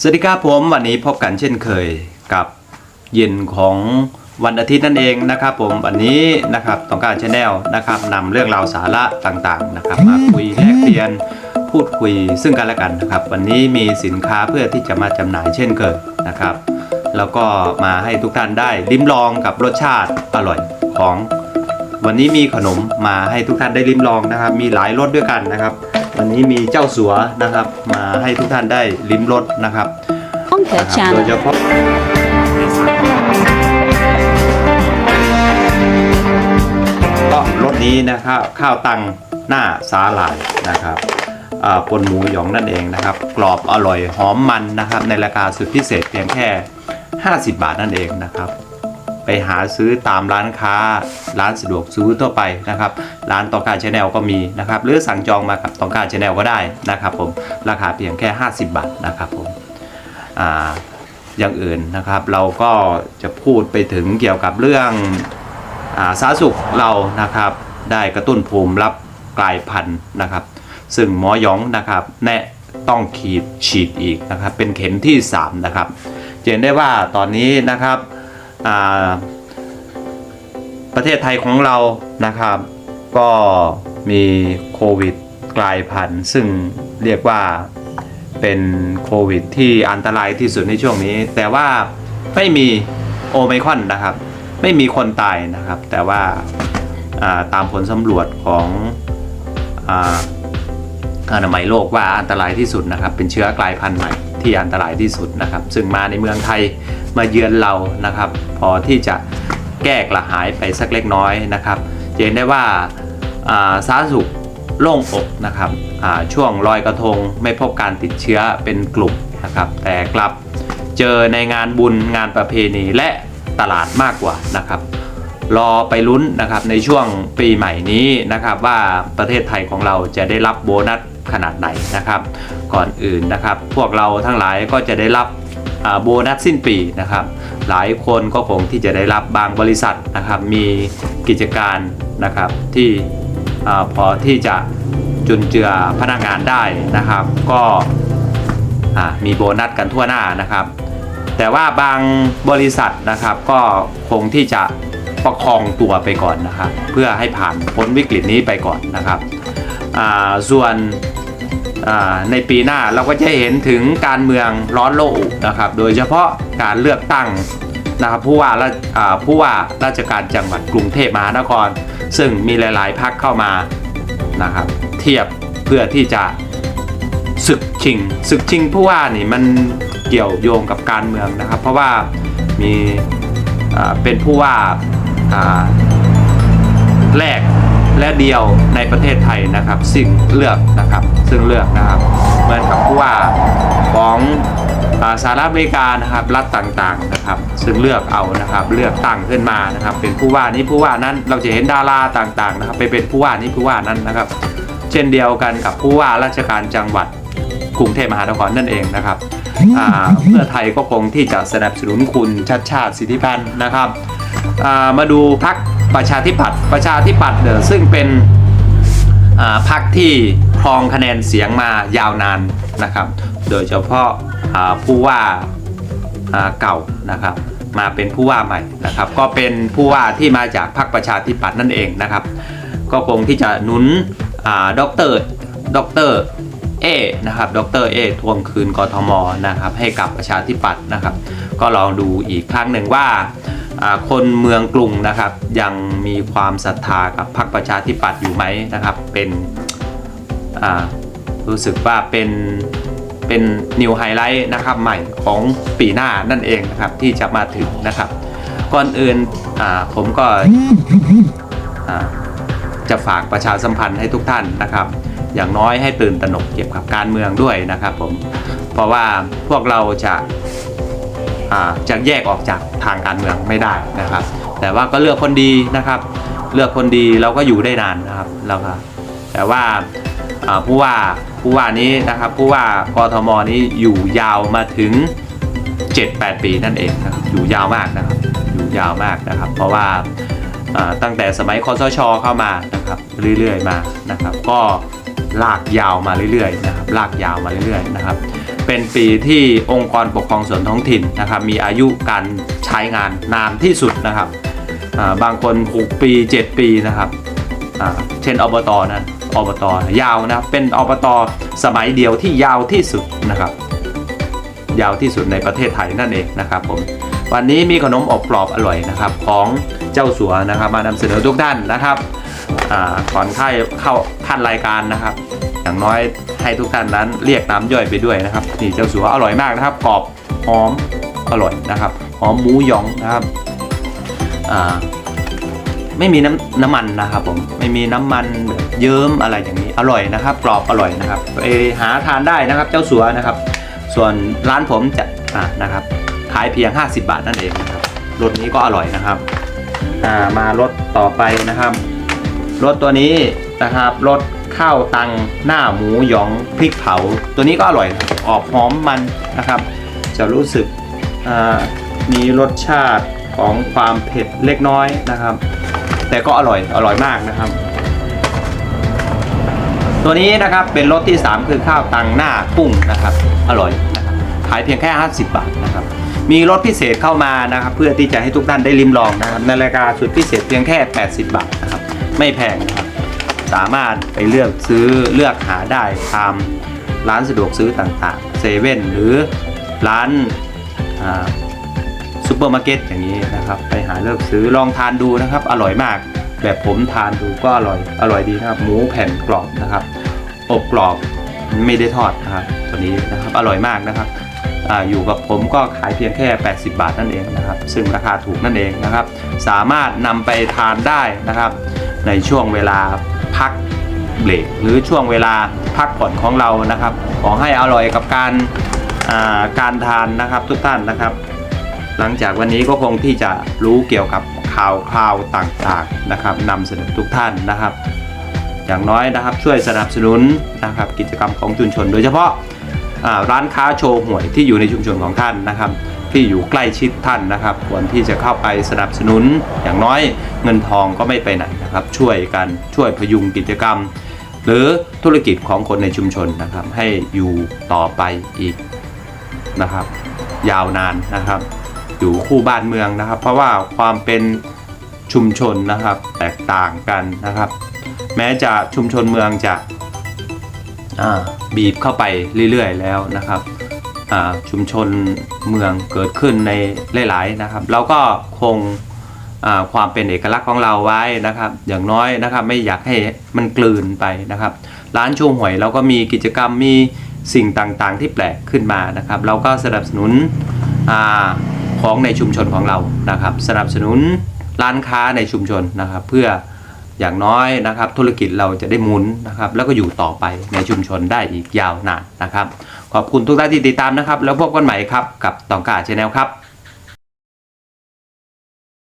สวัสดีครับผมวันนี้พบกันเช่นเคยกับเย็นของวันอาทิตย์นั่นเองนะครับผมวันนี้นะครับต้องการชาแนลนะครับนำเรื่องราวสาระต่างๆนะครับมาคุยแลกเปลี่ยนพูดคุยซึ่งกันและกันนะครับ วันนี้มีสินค้าเพื่อที่จะมาจำหน่ายเช่นเคยนะครับ แล้วก็มาให้ทุกท่านได้ลิ้มลองกับรสชาติอร่อยของ วันนี้มีขนมมาให้ทุกท่านได้ลิ้มลองนะครับ มีหลายรสด้วยกันนะครับ วันนี้มีเจ้าสัวนะครับ มาให้ทุกท่านได้ลิ้มรสนะครับ Conquer นะครับโดย Channel. เฉพาะก็รสนี้นะครับข้าวตังหน้าสาหร่ายนะครับอ่าปนหมูหยองนั่นเองนะครับ กรอบอร่อยหอมมันนะครับ ในราคาสุดพิเศษเพียงแค่ 50 บาทนั่นเองนะครับ ไปหาซื้อตามร้านค้า ร้านสะดวกซื้อทั่วไปนะครับ ร้านตองการชาแนลก็มีนะครับ หรือสั่งจองมากับตองการชาแนลก็ได้นะครับผม ราคาเพียงแค่ 50 บาทนะครับผมอ่าอย่างอื่นนะครับ เราก็จะพูดไปถึงเกี่ยวกับเรื่องอาสาธารณสุขเรานะครับ ได้กระตุ้นภูมิรับกลายพันธุ์นะครับ ซึ่งหมอยองนะครับแนะต้องขีดฉีดอีกนะครับ เป็นเข็มที่ 3 นะครับเห็นได้ว่าตอนนี้นะครับ ประเทศไทยของเรานะครับ ก็มีโควิดกลายพันธุ์ซึ่งเรียกว่าเป็นโควิดที่อันตรายที่สุดในช่วงนี้ แต่ว่าไม่มีโอไมคอนนะครับ ไม่มีคนตายนะครับ แต่ว่าาตามผลสำรวจของอาอนามัยโลกว่าอันตรายที่สุดนะครับ เป็นเชื้อกลายพันธุ์ใหม่ที่อันตรายที่สุดนะครับ ซึ่งมาในเมืองไทย มาเยือนเรานะครับ พอที่จะแก้กระหายไปสักเล็กน้อยนะครับจะเห็นได้ว่าสาธารณสุขโล่งอกนะครับช่วงลอยกระทงไม่พบการติดเชื้อเป็นกลุ่มนะครับ แต่กลับเจอในงานบุญงานประเพณีและตลาดมากกว่านะครับ รอไปลุ้นนะครับในช่วงปีใหม่นี้นะครับว่าประเทศไทยของเราจะได้รับโบนัสขนาดไหนนะครับ ก่อนอื่นนะครับ พวกเราทั้งหลายก็จะได้รับ โบนัสสิ้นปีนะครับ หลายคนก็คงที่จะได้รับบางบริษัทนะครับ มีกิจการนะครับที่พอที่จะจุนเจือพนักงานได้นะครับ ก็มีโบนัสกันทั่วหน้านะครับ แต่ว่าบางบริษัทนะครับก็คงที่จะประคองตัวไปก่อนนะครับ เพื่อให้ผ่านพ้นวิกฤตนี้ไปก่อนนะครับส่วน ในปีหน้าเราก็จะเห็นถึงการเมืองร้อนโลกนะครับ โดยเฉพาะการเลือกตั้งนะครับผู้ว่าราอ่าผู้ว่าราชการจังหวัดกรุงเทพมหานคร ซึ่งมีหลาย ๆพักเข้ามานะครับเทียบเพื่อที่จะศึกชิงศึกชิงผู้ว่านี่มันเกี่ยวโยงกับการเมืองนะครับ เพราะว่ามีเป็นผู้ว่าแรก และเดียวในประเทศไทยนะครับ ซึ่งเลือกนะครับซึ่งเลือกนะครับเหมือนกับผู้ว่าของสหรัฐอเมริกานะครับรัฐต่างๆนะครับ ซึ่งเลือกเอานะครับเลือกตั้งขึ้นมานะครับ เป็นผู้ว่านี้ผู้ว่านั้นเราจะเห็นดาราต่างๆนะครับไปเป็นผู้ว่านี้ผู้ว่านั้นนะครับ เช่นเดียวกันกับผู้ว่าราชการจังหวัดกรุงเทพมหานครนั่นเองนะครับเพื่อไทยก็คงที่จะสนับสนุนคุณชัดชาติสิทธิพันธ์นะครับามาดูพัก ประชาธิปัตย์ประชาธิปัตย์เนี่ยซึ่งเป็นอ่าพักที่ครองคะแนนเสียงมายาวนานนะครับ โดยเฉพาะผู้ว่าเก่านะครับมาเป็นผู้ว่าใหม่นะครับ ก็เป็นผู้ว่าที่มาจากพรรคประชาธิปัตย์นั่นเองนะครับ ก็คงที่จะหนุนอ่าดอกเตอร์ด็อกเตอร์เอนะครับดรเอทวงคืนกทมนะครับให้กับประชาธิปัตย์นะครับ ก็ลองดูอีกครั้งหนึ่งว่า คนเมืองกรุงนะครับ ยังมีความศรัทธากับพรรคประชาธิปัตย์อยู่ไหมนะครับ เป็นรู้สึกว่าเป็นเป็นนิวไฮไลท์นะครับใหม่ของปีหน้านั่นเองนะครับที่จะมาถึงนะครับ ก่อนอื่นผมก็จะฝากประชาสัมพันธ์ให้ทุกท่านนะครับ อย่างน้อยให้ตื่นตระหนกเกี่ยวกับการเมืองด้วยนะครับผมเพราะว่าพวกเราจะ จะแยกออกจากทางการเมืองไม่ได้นะครับ แต่ว่าก็เลือกคนดีนะครับ เลือกคนดีเราก็อยู่ได้นานนะครับแล้วก็แต่ว่าผู้ว่าผู้ว่านี้นะครับผู้ว่ากทมนี้อยู่ยาวมาถึง 7-8 ปีนั่นเองนะครับอยู่ยาวมากนะครับอยู่ยาวมากนะครับ เพราะว่าอ่าตั้งแต่สมัยคอสชเข้ามานะครับเรื่อยๆมานะครับ ก็ลากยาวมาเรื่อยๆนะครับลากยาวมาเรื่อยๆนะครับ เป็นปีที่องค์กรปกครองส่วนท้องถิ่นนะครับมีอายุการใช้งานนานที่สุดนะครับบางคน 6 ปี 7 ปีนะครับเช่นอบตนั้นอบตยาวนะเป็นอบตสมัยเดียวที่ยาวที่สุดนะครับ ยาวที่สุดในประเทศไทยนั่นเองนะครับผมวันนี้มีขนมอบกรอบอร่อยนะครับของเจ้าสัวนะครับ มานำเสนอทุกท่านนะครับก่อนเข้าเข้าขั้นรายการนะครับ อย่างน้อย ให้ทุกท่านนั้นเรียกน้ำย่อยไปด้วยนะครับนี่เจ้าสัวอร่อยมากนะครับกรอบหอมอร่อยนะครับหอมหมูยองนะครับอ่าไม่มีน้ำน้ำมันนะครับผมไม่มีน้ำมันเยิ้มอะไรอย่างนี้อร่อยนะครับ กรอบอร่อยนะครับไปหาทานได้นะครับเจ้าสัวนะครับ ส่วนร้านผมจะอ่านะครับขายเพียง 50 บาทนั่นเองนะครับรสนี้ก็อร่อยนะครับอ่ามารสต่อไปนะครับรสตัวนี้นะครับรส ข้าวตังหน้าหมูหยองพริกเผา ตัวนี้ก็อร่อยนะครับออกหอมมันนะครับ จะรู้สึกมีรสชาติของความเผ็ดเล็กน้อยนะครับ แต่ก็อร่อยอร่อยมากนะครับ ตัวนี้นะครับเป็นรสที่ 3 คือข้าวตังหน้ากุ้งนะครับ อร่อยนะครับขายเพียงแค่ 50 บาทนะครับมีรสพิเศษเข้ามานะครับ เพื่อที่จะให้ทุกท่านได้ลิ้มลองนะครับในราคาสุดพิเศษเพียงแค่ 80 บาทนะครับ ไม่แพงนะครับ สามารถไปเลือกซื้อเลือกหาได้ตามร้านสะดวกซื้อต่างๆเซเว่นหรือร้านซูเปอร์มาร์เก็ตอย่างนี้นะครับ ไปหาเลือกซื้อลองทานดูนะครับ อร่อยมาก แบบผมทานดูก็อร่อยอร่อยดีนะครับ หมูแผ่นกรอบนะครับอบกรอบไม่ได้ทอดนะครับตัวนี้นะครับอร่อยมากนะครับออยู่กับผมก็ขายเพียงแค่ 80 บาทนั่นเองนะครับ ซึ่งราคาถูกนั่นเองนะครับ สามารถนำไปทานได้นะครับ ในช่วงเวลาพักเบรกหรือช่วงเวลาพักผ่อนของเรานะครับ ขอให้อร่อยกับการาการทานนะครับทุกท่านนะครับ หลังจากวันนี้ก็คงที่จะรู้เกี่ยวกับข่าวคราวต่างๆนะครับนำเสนอทุกท่านนะครับ อย่างน้อยนะครับช่วยสนับสนุนนะครับกิจกรรมของชุมชน โดยเฉพาะาร้านค้าโชว์หวยที่อยู่ในชุมชนของท่านนะครับ ที่อยู่ใกล้ชิดท่านนะครับ ควรที่จะเข้าไปสนับสนุน อย่างน้อยเงินทองก็ไม่ไปไหนนะครับ ช่วยกันช่วยพยุงกิจกรรม หรือธุรกิจของคนในชุมชนนะครับ ให้อยู่ต่อไปอีกนะครับ ยาวนานนะครับ อยู่คู่บ้านเมืองนะครับ เพราะว่าความเป็นชุมชนนะครับแตกต่างกันนะครับ แม้จะชุมชนเมืองจะบีบเข้าไปเรื่อยๆแล้วนะครับ ชุมชนเมืองเกิดขึ้นในหลาย ๆ นะครับ เราก็คงความเป็นเอกลักษณ์ของเราไว้นะครับ อย่างน้อยนะครับไม่อยากให้มันกลืนไปนะครับ ร้านชูหวยเราก็มีกิจกรรมมีสิ่งต่างๆ ที่แปลกขึ้นมานะครับ เราก็สนับสนุนอของในชุมชนของเรานะครับ สนับสนุนร้านค้าในชุมชนนะครับ เพื่ออย่างน้อยนะครับ ธุรกิจเราจะได้หมุนนะครับ แล้วก็อยู่ต่อไปในชุมชนได้อีกยาวนานนะครับ ขอบคุณทุกท่านที่ติดตามนะครับ แล้วพบกันใหม่ครับกับตองกาชาแนลครับ